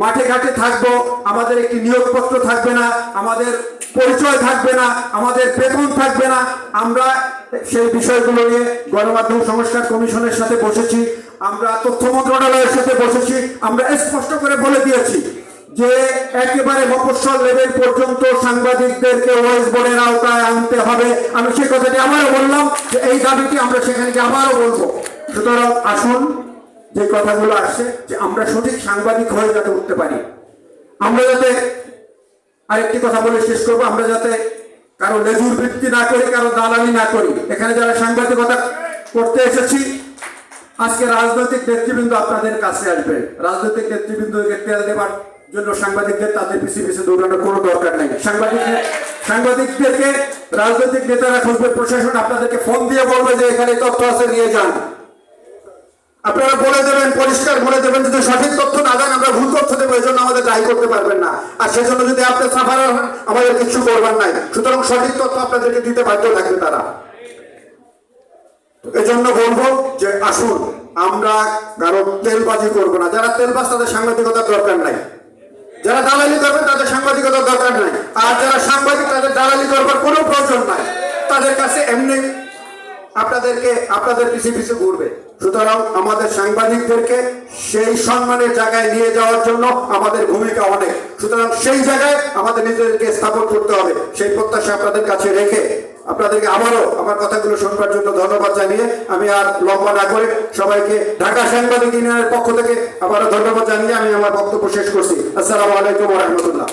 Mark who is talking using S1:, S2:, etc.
S1: মাঠে ঘাটে থাকব, আমাদের একটি নিয়োগপত্র থাকবে না, আমাদের পরিচয় থাকবে না, আমাদের বেতন থাকবে না। আমরা সেই বিষয়গুলো নিয়ে গণমাধ্যম সংস্কার কমিশনের সাথে বসেছি, আমরা তথ্য মন্ত্রণালয়ের সাথে বসেছি, আমরা স্পষ্ট করে বলে দিয়েছি যে একেবারে মফস্বল লেভেল পর্যন্ত সাংবাদিকদেরকে ওয়েস বোর্ডের আওতায় আনতে হবে। আমি সেই কথাটি আবারও বললাম যে এই দাবিটি আমরা সেখানে গিয়ে আবারও বলব। সুতরাং আসুন যে কথাগুলো আসছে যে আমরা সঠিক সাংবাদিক হয়ে যাতে উঠতে পারি। আমরা যাতে আরেকটি কথা বলে শেষ করব, আমরা যাতে কারও লেজুর বৃত্তি না করি, কারও দালালি না করি। এখানে যারা সাংবাদিকতা করতে এসেছি, আজকে রাজনৈতিক নেতৃবৃন্দ আপনাদের কাছে আসবে। রাজনৈতিক নেতৃবৃন্দকে তেল দেবার জন্য সাংবাদিকদের তাদের পিছিয়ে পিছিয়ে দৌড়ানোর কোনো দরকার নেই। সাংবাদিক সাংবাদিকদেরকে রাজনৈতিক নেতারা খুঁজবে, প্রশাসন আপনাদেরকে ফোন দিয়ে বলবে যে এখানে তথ্য আছে, নিয়ে যান। আপনারা বলে দেবেন, পরিষ্কার বলে দেবেন, যদি সঠিক তথ্য না দেন, আমরা ভুল তথ্য দেবো এই জন্য আমাদের দায়ী করতে পারবেন না। আর সেজন্য যদি আপনি সাফার আমাদের কিছু করবার নাই। সুতরাং সঠিক তথ্য আপনাদেরকে দিতে বাধ্য থাকবে তারা। এজন্য বলব যে, আসুন, আমরা কারও তেলবাজি করব না। যারা তেলবাজ, তাদের সাংবাদিকতার দরকার নাই। যারা দালালি করবেন, তাদের সাংবাদিকতার দরকার নাই। আর যারা সাংবাদিক, তাদের দালালি করবার কোনো প্রয়োজন নাই। তাদের কাছে এমনি আপনাদেরকে, আপনাদের পিছিয়ে পিছিয়ে ঘুরবে। সুতরাং আমাদের সাংবাদিকদেরকে সেই সম্মানের জায়গায় নিয়ে যাওয়ার জন্য আমাদের ভূমিকা অনেক। সুতরাং সেই জায়গায় আমাদের নিজেদেরকে স্থাপন করতে হবে। সেই প্রত্যাশা আপনাদের কাছে রেখে আপনাদেরকে আবারও আমার কথাগুলো শুনবার জন্য ধন্যবাদ জানিয়ে আমি আর লম্বা না করে সবাইকে ঢাকা সাংবাদিক ইউনিয়নের পক্ষ থেকে আবারও ধন্যবাদ জানিয়ে আমি আমার বক্তব্য শেষ করছি। আসসালামু আলাইকুম রহমতুল্লাহ।